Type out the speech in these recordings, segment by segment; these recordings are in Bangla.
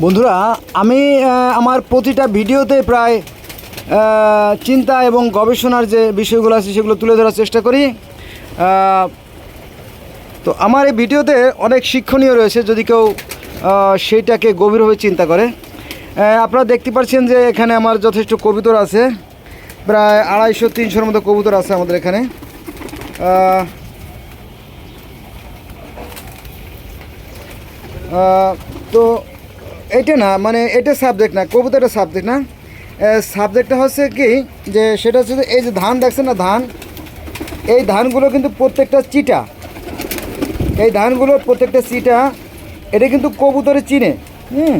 বন্ধুরা, আমি আমার প্রতিটা ভিডিওতে প্রায় চিন্তা এবং গবেষণার যে বিষয়গুলো আছে সেগুলো তুলে ধরার চেষ্টা করি। তো আমার এই ভিডিওতে অনেক শিক্ষণীয় রয়েছে, যদি কেউ সেইটাকে গভীরভাবে চিন্তা করে। আপনারা দেখতে পাচ্ছেন যে এখানে আমার যথেষ্ট কবুতর আছে। প্রায় আড়াইশো, তিনশোর মতো কবুতর আছে আমাদের এখানে। তো এটা না মানে এটা সাবজেক্ট না কবিতাটা সাবজেক্ট না। সাবজেক্টটা হচ্ছে কি, যে সেটা হচ্ছে এই যে ধান দেখছেন না ধান? এই ধানগুলো কিন্তু প্রত্যেকটা চিটা। এই ধানগুলোর প্রত্যেকটা চিটা, এটা কিন্তু কবুতরে চিনে, হুম?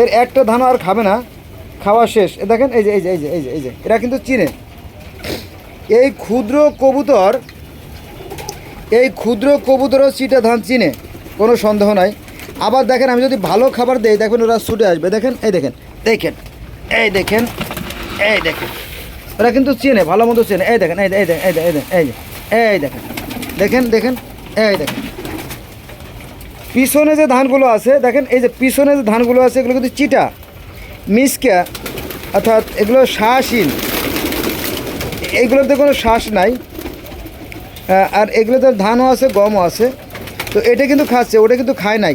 এর একটা ধান আর খাবে না, খাওয়া শেষ। দেখেন, এই যে এই যে এই যে এই যে এই যে, এরা কিন্তু চিনে। এই ক্ষুদ্র কবুতর, এই ক্ষুদ্র কবুতরও চিটা ধান চিনে, কোনো সন্দেহ নাই। আবার দেখেন আমি যদি ভালো খাবার দেই দেখবেন ওরা ছুটে আসবে দেখেন এই দেখেন দেখেন এই দেখেন এই দেখেন ওরা কিন্তু চেনে ভালো মতো চেনে এই দেখেন এই এই দেখেন এই দেখেন এই এই দেখেন দেখেন দেখেন এই দেখেন পিছনে যে ধানগুলো আছে দেখেন এই যে পিছনে যে ধানগুলো আছে এগুলো কিন্তু চিটা মিসকা অর্থাৎ এগুলো শ্বাসহীন এইগুলোতে কোনো শ্বাস নাই আর এগুলোতে ধানও আছে গমও আছে তো এটা কিন্তু খাচ্ছে ওটা কিন্তু খায় নাই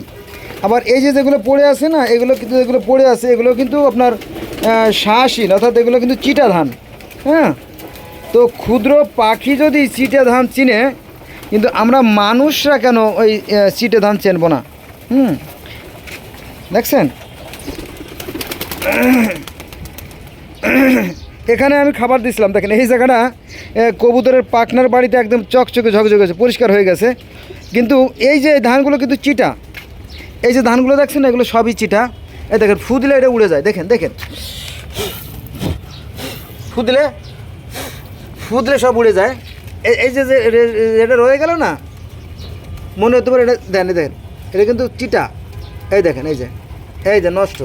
আবার এই যে যেগুলো পড়ে আছে না, এগুলো কিন্তু যেগুলো পড়ে আছে, এগুলো কিন্তু আপনার শ্বাসহীন অর্থাৎ এগুলো কিন্তু চিটা ধান হ্যাঁ? তো ক্ষুদ্র পাখি যদি চিটে ধান চিনে, কিন্তু আমরা মানুষরা কেন ওই চিটে ধান চেনব না? হুম? দেখছেন? এখানে আমি খাবার দিছিলাম, দেখেন, এই জায়গাটা কবুতরের পাকনার বাড়িতে একদম চকচকে ঝকঝকে পরিষ্কার হয়ে গেছে। কিন্তু এই যে ধানগুলো কিন্তু চিটা এই যে ধানগুলো দেখছেন এগুলো সবই চিটা। এই দেখেন, ফু দিলে এটা উড়ে যায়। দেখেন দেখেন। ফু দিলে ফু দিলে সব উড়ে যায়। এই- যে এটা রয়ে গেল না? মনে হতে পারে এটা, দেন দেখেন। এটা কিন্তু চিটা। এই দেখেন, এই যে এই যে, নষ্ট।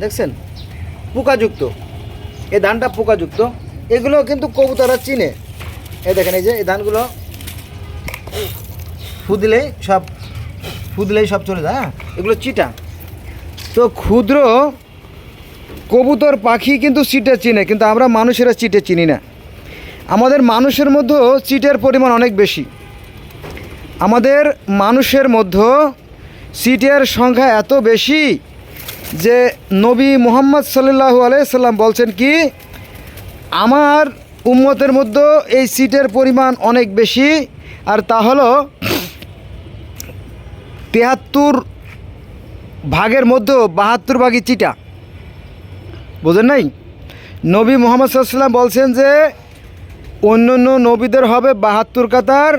দেখছেন? পোকাযুক্ত। এই ধানটা পোকাযুক্ত। এগুলো কিন্তু কবুতরা চিনে। এই দেখেন, এই যে, এই ধানগুলো ফু দিলেই সব ফু দিলেই সব চলে যায় হ্যাঁ? এগুলো চিটা। তো ক্ষুদ্র কবুতর পাখি কিন্তু চিটে চিনে, কিন্তু আমরা মানুষেরা চিটে চিনি না। আমাদের মানুষের মধ্যেও চিটের পরিমাণ অনেক বেশি। আমাদের মানুষের মধ্যে সিটের সংখ্যা এত বেশি যে নবী মোহাম্মদ সাল্লাল্লাহু আলাইসাল্লাম বলছেন কি, আমার উম্মতের মধ্যে এই সিটের পরিমাণ অনেক বেশি, আর তা হলো তেহাত্তর ভাগের মধ্যেও বাহাত্তর ভাগই চিটা। বোঝেন নাই? নবী মোহাম্মদ সাল্লাম বলছেন যে অন্য অন্য নবীদের হবে বাহাত্তর কাতার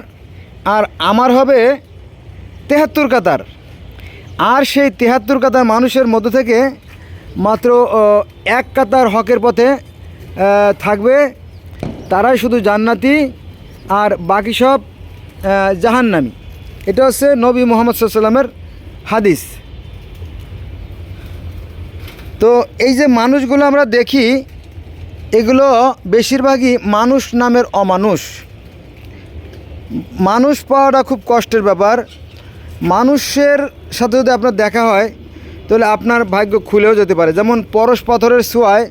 আর আমার হবে তেহাত্তর কাতার। আর সেই তেহাত্তর কাতার মানুষের মধ্য থেকে মাত্র এক কাতার হকের পথে থাকবে। তারাই শুধু জান্নাতি আর বাকি সব জাহান্নামি। এটা হচ্ছে নবী মোহাম্মদ সাল্লামের হাদিস। তো এই যে মানুষগুলো আমরা দেখি, এগুলো বেশিরভাগই মানুষ নামের অমানুষ। মানুষ পাওয়াটা খুব কষ্টের ব্যাপার। মানুষের সাথে যদি আপনার দেখা হয়, তাহলে আপনার ভাগ্য খুলেও যেতে পারে। যেমন পরশ পাথরের ছোঁয়ায়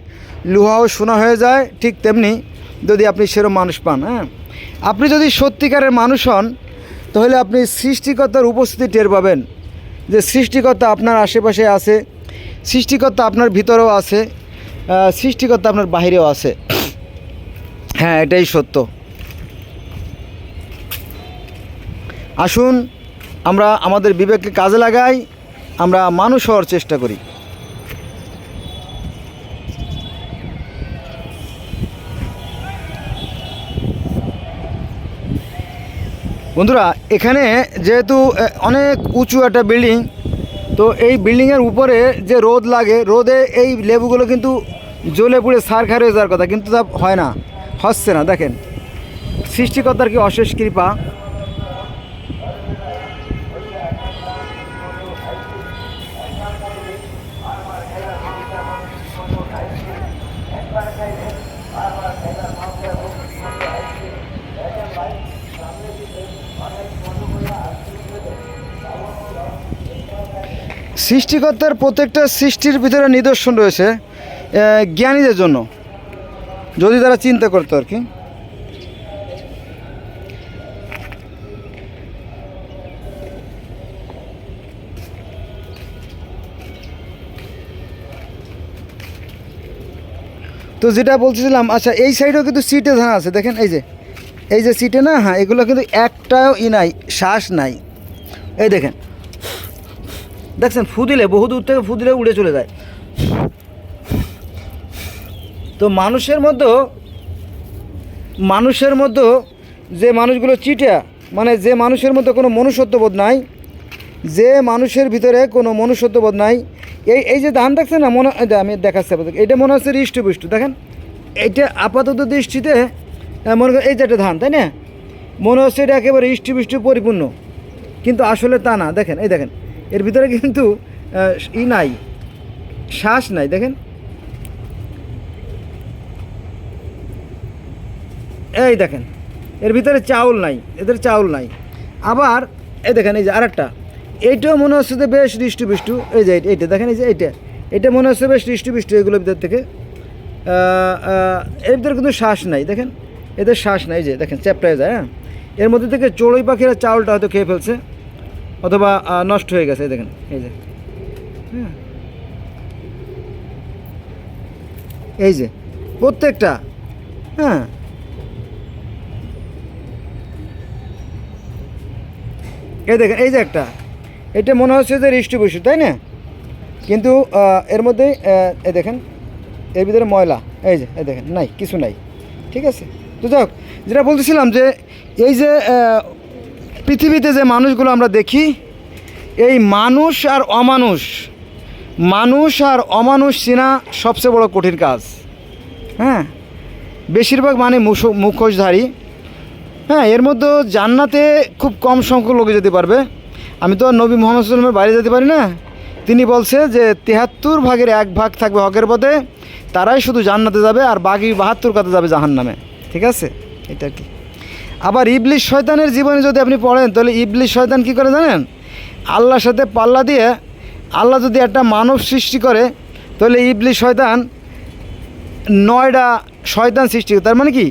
লোহাও সোনা হয়ে যায়, ঠিক তেমনি যদি আপনি সেরকম মানুষ পান হ্যাঁ। আপনি যদি সত্যিকারের মানুষ হন তাহলে আপনি সৃষ্টিকর্তার উপস্থিতি টের পাবেন যে সৃষ্টিকর্তা আপনার আশেপাশে আছে, সৃষ্টিকর্তা আপনার ভিতরেও আছে সৃষ্টিকর্তা আপনার বাহিরেও আছে। হ্যাঁ এটাই সত্য। আসুন, আমরা আমাদের বিবেককে কাজে লাগাই, আমরা মানুষ হওয়ার চেষ্টা করি। বন্ধুরা, এখানে যেহেতু অনেক উঁচু একটা বিল্ডিং, তো এই বিল্ডিংয়ের উপরে যে রোদ লাগে, রোদে এই লেবুগুলো কিন্তু জ্বলে পুড়ে সার খার হয়ে যাওয়ার কথা, কিন্তু তা হয় না, হচ্ছে না। দেখেন, সৃষ্টিকর্তার কি অশেষ কৃপা। সৃষ্টিকর্তার প্রত্যেকটা সৃষ্টির ভিতরে নিদর্শন রয়েছে জ্ঞানীদের জন্য। যদি তারা চিন্তা করতো আর কি। তো যেটা বলছিলাম আচ্ছা এই সাইডেও কিন্তু সিটে ধান আছে। দেখেন, এই যে এই যে সিটে না হ্যাঁ এগুলো কিন্তু একটাও ই নাই, শ্বাস নাই। এই দেখেন দেখছেন, ফু দিলে, বহু দূর থেকে ফু দিলে উড়ে চলে যায়। তো মানুষের মধ্যেও মানুষের মধ্যেও যে মানুষগুলো চিটা মানে যে মানুষের মধ্যে কোনো মনুষ্যত্ববোধ নাই, যে মানুষের ভিতরে কোনো মনুষ্যত্ববোধ নাই, এই এই যে ধান দেখছেন না, মনে আমি দেখাচ্ছি আপনাদের এটা মনে হচ্ছে হৃষ্টপুষ্ট, দেখেন। এইটা আপাতত দৃষ্টিতে মনে করেন এই যে একটা ধান, তাই না? মনে হচ্ছে এটা একেবারে হৃষ্টপুষ্ট, পরিপূর্ণ। কিন্তু আসলে তা না, দেখেন, এই দেখেন। এর ভিতরে কিন্তু ই নাই। শ্বাস নাই, দেখেন। এই দেখেন, এর ভিতরে চাউল নাই, এদের চাউল নাই। আবার, এই দেখেন, এই যে আরেকটা। এইটাও মনে হচ্ছে যে বেশ হৃষ্টপুষ্ট। এই যে এইটা- দেখেন, এই যে এইটা। এটা মনে হচ্ছে বেশ হৃষ্টপুষ্ট এগুলোর ভিতর থেকে। এর ভিতরে কিন্তু শ্বাস নাই, দেখেন। এদের শ্বাস নাই যে, দেখেন, চ্যাপটায় যায় হ্যাঁ। এর মধ্যে থেকে চড়ুই পাখিরা চাউলটা হয়তো খেয়ে ফেলছে। অথবা নষ্ট হয়ে গেছে এই দেখেন এই যে। হ্যাঁ। এই যে প্রত্যেকটা হ্যাঁ। এই দেখেন এই যে একটা এটা মনে হচ্ছে যে হৃষ্টপুষ্ট তাই না? কিন্তু এর মধ্যে আহ, এই দেখেন এর ভিতরে ময়লা এই যে এই দেখেন নাই কিছু নাই ঠিক আছে? তো যাক যেটা বলতেছিলাম যে এই যে পৃথিবীতে যে মানুষগুলো আমরা দেখি, এই মানুষ আর অমানুষ, মানুষ আর অমানুষ চেনা সবচেয়ে বড় কঠিন কাজ। হ্যাঁ? বেশিরভাগ মানে মুখো- মুখোশধারী। হ্যাঁ এর মধ্যে জান্নাতে খুব কম সংখ্যক লোকে যেতে পারবে। আমি তো নবী মোহাম্মদ সাল্লামের বাইরে যেতে পারি না। তিনি বলছে যে তেহাত্তর ভাগের এক ভাগ থাকবে হকের পথে, তারাই শুধু জান্নাতে যাবে আর বাকি বাহাত্তর কাতে যাবে জাহান নামে ঠিক আছে? এটা কি? আবার ইবলিশ শয়তানের জীবনে যদি আপনি পড়েন, তাহলে ইবলিশ শয়তান কী করে জানেন? আল্লাহর সাথে পাল্লা দিয়ে আল্লাহ যদি একটা মানব সৃষ্টি করে, তাহলে ইবলিশ শয়তান নয়টা শয়তান সৃষ্টি। তার মানে কি?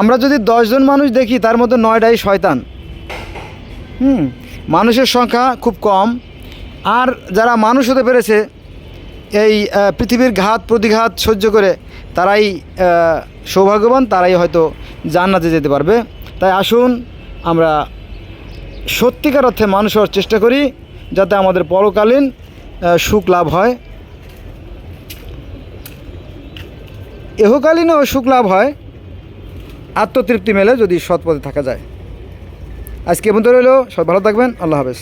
আমরা যদি দশজন মানুষ দেখি, তার মধ্যে নয়টাই শয়তান। হুম, মানুষের সংখ্যা খুব কম। আর যারা মানুষ হতে পেরেছে, এই পৃথিবীর ঘাত প্রতিঘাত সহ্য করে, তারাই সৌভাগ্যবান, তারাই হয়তো জান্নাতে যেতে পারবে। তাই আসুন আমরা সত্যিকার অর্থে মানুষ হওয়ার চেষ্টা করি যাতে আমাদের পরকালীন সুখ লাভ হয়। এহকালীনও সুখ লাভ হয়। আত্মতৃপ্তি মেলে যদি সৎ পথে থাকা যায়। আজকে এমন রইল। সব ভালো থাকবেন। আল্লাহ হাফেজ।